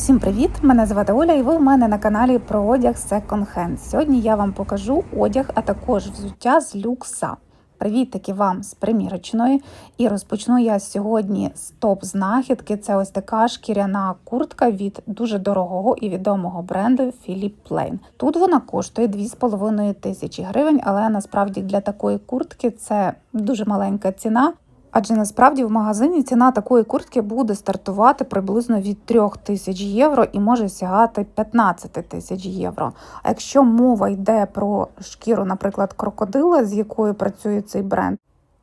Усім привіт! Мене звати Оля, і ви в мене на каналі про одяг Second Hand. Сьогодні я вам покажу одяг, а також взуття з люкса. Привіт таки вам з примірочної. І розпочну я сьогодні з топ-знахідки. Це ось така шкіряна куртка від дуже дорогого і відомого бренду Philip Plain. Тут вона коштує 2,5 тисячі гривень, але насправді для такої куртки це дуже маленька ціна. Адже насправді в магазині ціна такої куртки буде стартувати приблизно від 3 тисяч євро і може сягати 15 тисяч євро. А якщо мова йде про шкіру, наприклад, крокодила, з якою працює цей бренд,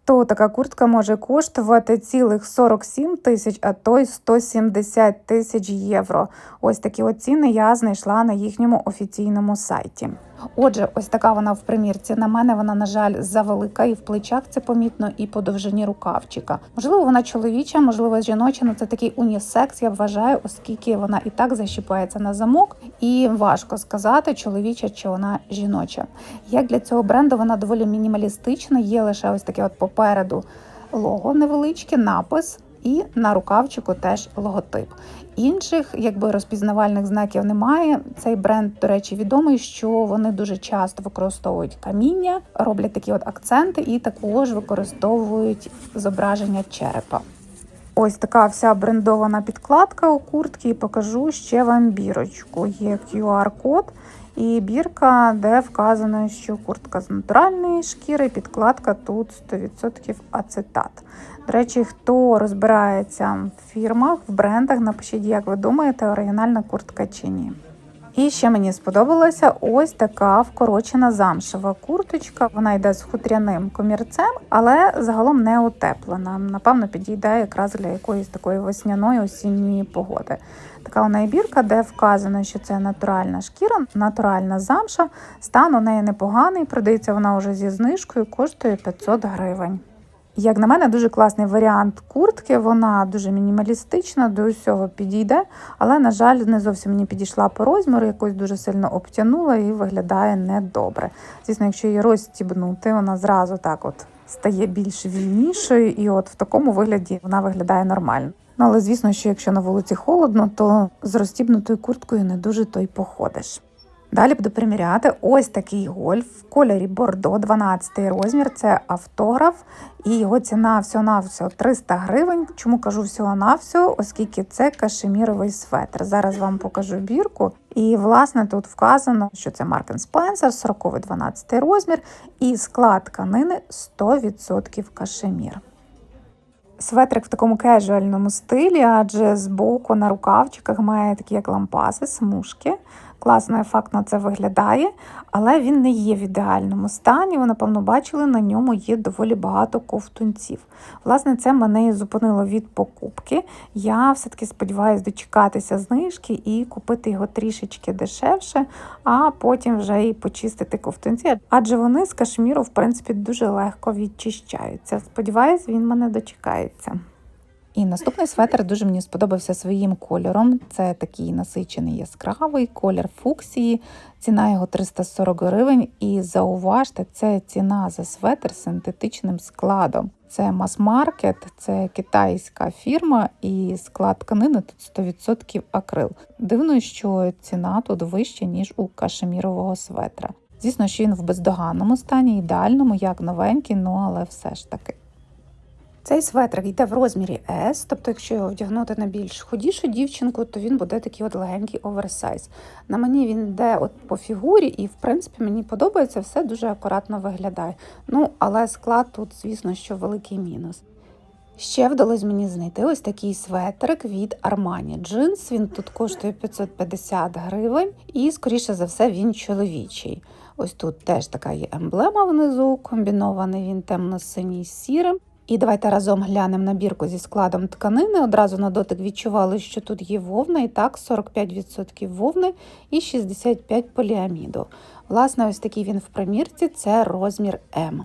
то така куртка може коштувати цілих 47 тисяч, а то й 170 тисяч євро. Ось такі оціни я знайшла на їхньому офіційному сайті. Отже, ось така вона в примірці. На мене вона, на жаль, завелика, і в плечах це помітно, і по довжині рукавчика. Можливо, вона чоловіча, можливо, жіноча, але це такий унісекс, я вважаю, оскільки вона і так защіпається на замок, і важко сказати, чоловіча чи вона жіноча. Як для цього бренду вона доволі мінімалістична, є лише ось таке от попереду лого невеличке, напис. І на рукавчику теж логотип. Інших якби розпізнавальних знаків немає. Цей бренд, до речі, відомий, що вони дуже часто використовують каміння, роблять такі от акценти і також використовують зображення черепа. Ось така вся брендована підкладка у куртки, і покажу ще вам бірочку. Є QR-код і бірка, де вказано, що куртка з натуральної шкіри, підкладка тут 100% ацетат. До речі, хто розбирається в фірмах, в брендах, напишіть, як ви думаєте, оригінальна куртка чи ні. І ще мені сподобалася ось така вкорочена замшева курточка. Вона йде з хутряним комірцем, але загалом не утеплена. Напевно, підійде якраз для якоїсь такої весняної осінньої погоди. Така у неї бірка, де вказано, що це натуральна шкіра, натуральна замша. Стан у неї непоганий, продається вона вже зі знижкою, коштує 500 гривень. Як на мене, дуже класний варіант куртки. Вона дуже мінімалістична, до усього підійде, але, на жаль, не зовсім мені підійшла по розміру, якось дуже сильно обтянула і виглядає недобре. Звісно, якщо її розстібнути, вона зразу так от стає більш вільнішою, і от в такому вигляді вона виглядає нормально. Ну, але звісно, що якщо на вулиці холодно, то з розстібнутою курткою не дуже то й походиш. Далі буду приміряти ось такий гольф в кольорі Бордо, 12 розмір. Це автограф, і його ціна всього-навсього 300 гривень. Чому кажу всього-навсього, оскільки це кашеміровий светр. Зараз вам покажу бірку. І, власне, тут вказано, що це Mark Spencer, 40 12 розмір, і склад тканини 100% кашемір. Светрик в такому кежуальному стилі, адже збоку на рукавчиках має такі як лампаси, смужки. Класно, ефектно це виглядає, але він не є в ідеальному стані. Ви, напевно, бачили, на ньому є доволі багато ковтунців. Власне, це мене і зупинило від покупки. Я все-таки сподіваюся дочекатися знижки і купити його трішечки дешевше, а потім вже і почистити ковтунці, адже вони з кашміру, в принципі, дуже легко відчищаються. Сподіваюсь, він мене дочекається. І наступний светр дуже мені сподобався своїм кольором. Це такий насичений яскравий колір фуксії, ціна його 340 гривень. І зауважте, це ціна за светр з синтетичним складом. Це мас-маркет, це китайська фірма, і склад тканини тут 100% акрил. Дивно, що ціна тут вища, ніж у кашемірового светра. Звісно, що він в бездоганному стані, ідеальному, як новенький, ну але все ж таки. Цей светрик йде в розмірі S, тобто, якщо його вдягнути на більш ходішу дівчинку, то він буде такий от легенький оверсайз. На мені він йде от по фігурі, і в принципі мені подобається, все дуже акуратно виглядає. Ну, але склад тут, звісно, що великий мінус. Ще вдалося мені знайти ось такий светрик від Armani Jeans. Він тут коштує 550 гривень, і, скоріше за все, він чоловічий. Ось тут теж така є емблема внизу, комбінований він темно-синій з сірим. І давайте разом глянемо набірку зі складом тканини. Одразу на дотик відчували, що тут є вовна, і так 45% вовни і 65% поліаміду. Власне, ось такий він в примірці це розмір М.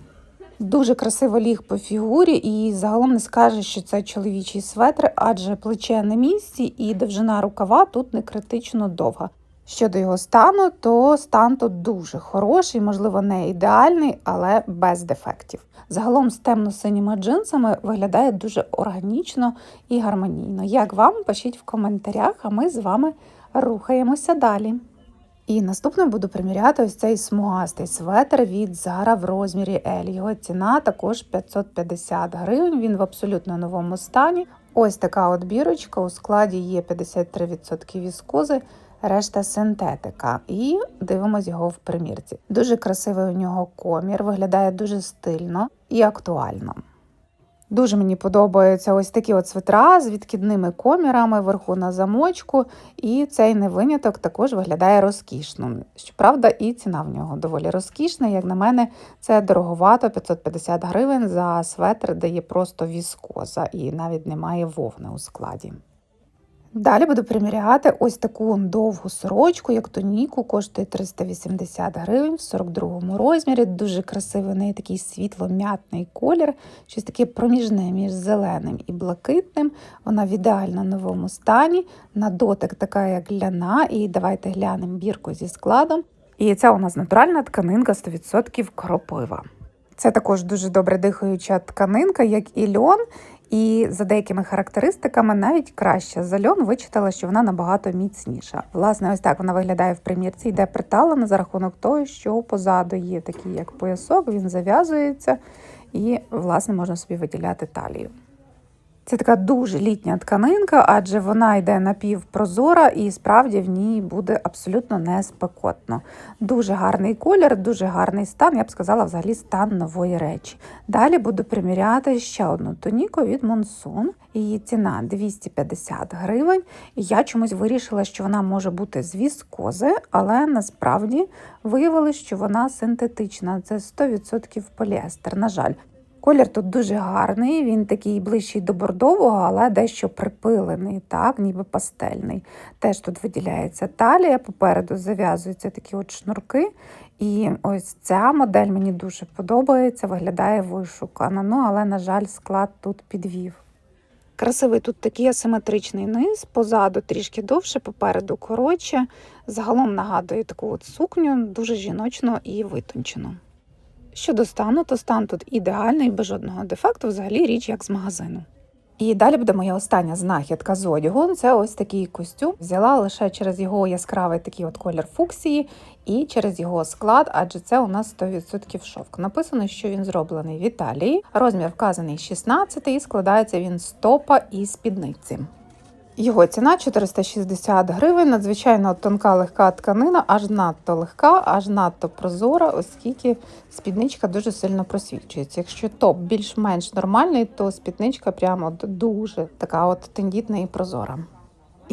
Дуже красиво ліг по фігурі, і загалом не скаже, що це чоловічий светр, адже плече на місці і довжина рукава тут не критично довга. Щодо його стану, то стан тут дуже хороший, можливо, не ідеальний, але без дефектів. Загалом з темно-синіми джинсами виглядає дуже органічно і гармонійно. Як вам, пишіть в коментарях, а ми з вами рухаємося далі. І наступним буду приміряти ось цей смугастий светр від Zara в розмірі L. Його ціна також 550 гривень. Він в абсолютно новому стані. Ось така от бірочка. У складі є 53% віскози, решта синтетика. І дивимось його в примірці. Дуже красивий у нього комір, виглядає дуже стильно і актуально. Дуже мені подобаються ось такі от свитра з відкидними комірами вверху на замочку, і цей не виняток також виглядає розкішно. Щоправда, і ціна в нього доволі розкішна. Як на мене, це дороговато 550 гривень за светр, де є просто віскоза і навіть немає вовни у складі. Далі буду приміряти ось таку довгу сорочку, як тоніку, коштує 380 гривень в 42 розмірі. Дуже красивий у неї такий світло-м'ятний колір, щось таке проміжне між зеленим і блакитним. Вона в ідеально новому стані. На дотик така, як ляна. І давайте глянемо бірку зі складом. І ця у нас натуральна тканинка 100% кропива. Це також дуже добре дихаюча тканинка, як і льон. І за деякими характеристиками навіть краще за льон вичитала, що вона набагато міцніша. Власне, ось так вона виглядає в примірці, йде приталена за рахунок того, що позаду є такий як поясок, він зав'язується і, власне, можна собі виділяти талію. Це така дуже літня тканинка, адже вона йде напівпрозора і справді в ній буде абсолютно не спекотно. Дуже гарний колір, дуже гарний стан, я б сказала, взагалі стан нової речі. Далі буду приміряти ще одну тоніку від Monsoon. Її ціна 250 гривень. І я чомусь вирішила, що вона може бути з віскози, але насправді виявилось, що вона синтетична. Це 100% поліестер. На жаль. Колір тут дуже гарний, він такий ближчий до бордового, але дещо припилений, так, ніби пастельний. Теж тут виділяється талія, попереду зав'язуються такі от шнурки. І ось ця модель мені дуже подобається, виглядає вишукано. Ну, але, на жаль, склад тут підвів. Красивий тут такий асиметричний низ, позаду трішки довше, попереду коротше. Загалом нагадує таку от сукню, дуже жіночно і витончено. Щодо стану, то стан тут ідеальний, без жодного дефекту, взагалі річ як з магазину. І далі буде моя остання знахідка з одягу. Це ось такий костюм. Взяла лише через його яскравий такий от колір фуксії і через його склад, адже це у нас 100% шовк. Написано, що він зроблений в Італії. Розмір вказаний 16 і складається він з топа і спідниці. Його ціна 460 гривень. Надзвичайно тонка легка тканина, аж надто легка, аж надто прозора, оскільки спідничка дуже сильно просвічується. Якщо топ більш-менш нормальний, то спідничка прямо дуже така от тендітна і прозора.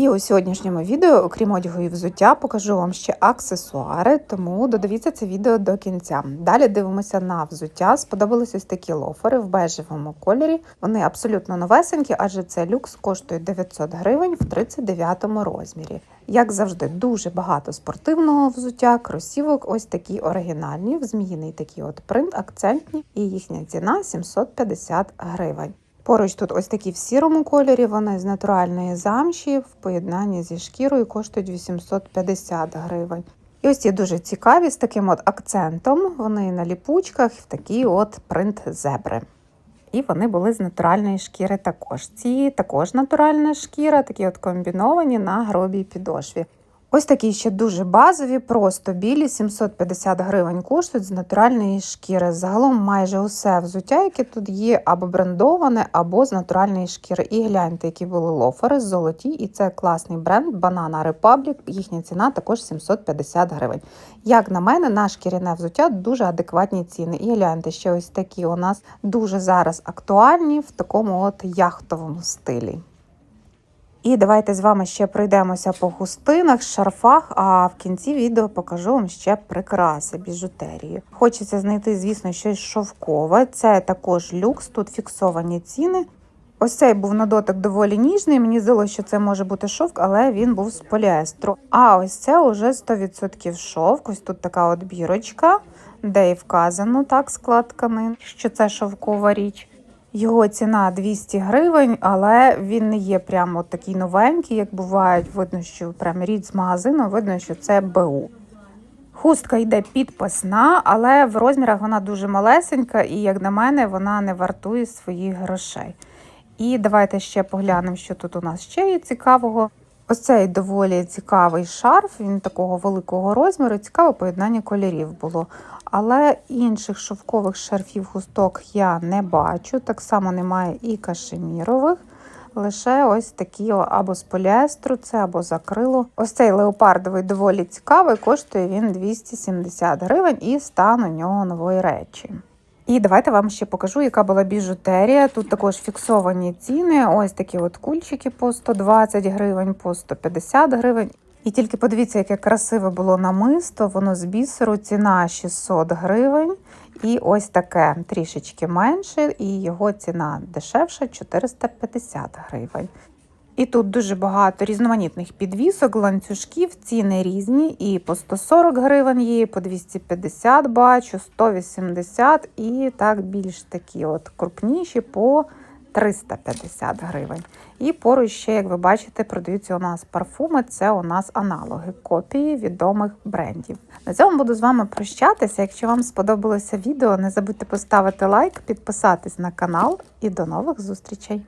І у сьогоднішньому відео, окрім одягу і взуття, покажу вам ще аксесуари, тому додивіться це відео до кінця. Далі дивимося на взуття. Сподобались ось такі лофери в бежевому кольорі. Вони абсолютно новесенькі, адже це люкс коштує 900 гривень в 39 розмірі. Як завжди, дуже багато спортивного взуття, кросівок, ось такі оригінальні, в зміїний такий от принт, акцентні, і їхня ціна 750 гривень. Поруч тут ось такі в сірому кольорі, вони з натуральної замші в поєднанні зі шкірою коштують 850 гривень. І ось ці дуже цікаві з таким от акцентом. Вони на ліпучках в такий от принт зебри. І вони були з натуральної шкіри також. Ці також натуральна шкіра, такі от комбіновані на грубій підошві. Ось такі ще дуже базові, просто білі, 750 гривень коштують з натуральної шкіри. Загалом майже усе взуття, яке тут є, або брендоване, або з натуральної шкіри. І гляньте, які були лофери золоті, і це класний бренд Banana Republic. Їхня ціна також 750 гривень. Як на мене, на шкіряне взуття дуже адекватні ціни. І гляньте, ще ось такі у нас дуже зараз актуальні в такому от яхтовому стилі. І давайте з вами ще пройдемося по хустинах, шарфах, а в кінці відео покажу вам ще прикраси біжутерії. Хочеться знайти, звісно, щось шовкове. Це також люкс, тут фіксовані ціни. Ось цей був на дотик доволі ніжний. Мені здалося, що це може бути шовк, але він був з поліестру. А ось це уже 100% шовк. Ось тут така от бірочка, де і вказано так склад тканин, що це шовкова річ. Його ціна 200 гривень, але він не є прямо такий новенький, як бувають. Видно, що прям рід з магазину, видно, що це БУ. Хустка йде підписна, але в розмірах вона дуже малесенька, і, як на мене, вона не вартує своїх грошей. І давайте ще поглянемо, що тут у нас ще є цікавого. Ось цей доволі цікавий шарф, він такого великого розміру, цікаве поєднання кольорів було. Але інших шовкових шарфів хусток я не бачу. Так само немає і кашемірових. Лише ось такі або з поліестру, це або з акрилу. Ось цей леопардовий доволі цікавий, коштує він 270 гривень і стан у нього нової речі. І давайте вам ще покажу, яка була біжутерія. Тут також фіксовані ціни. Ось такі от кульчики по 120 гривень, по 150 гривень. І тільки подивіться, яке красиве було намисто, воно з бісеру, ціна 600 гривень. І ось таке трішечки менше, і його ціна дешевша 450 гривень. І тут дуже багато різноманітних підвісок, ланцюжків, ціни різні. І по 140 гривень є, по 250 бачу, 180 і так більш такі от крупніші по 350 гривень. І поруч ще, як ви бачите, продаються у нас парфуми. Це у нас аналоги копії відомих брендів. На цьому буду з вами прощатися. Якщо вам сподобалося відео, не забудьте поставити лайк, підписатись на канал і до нових зустрічей!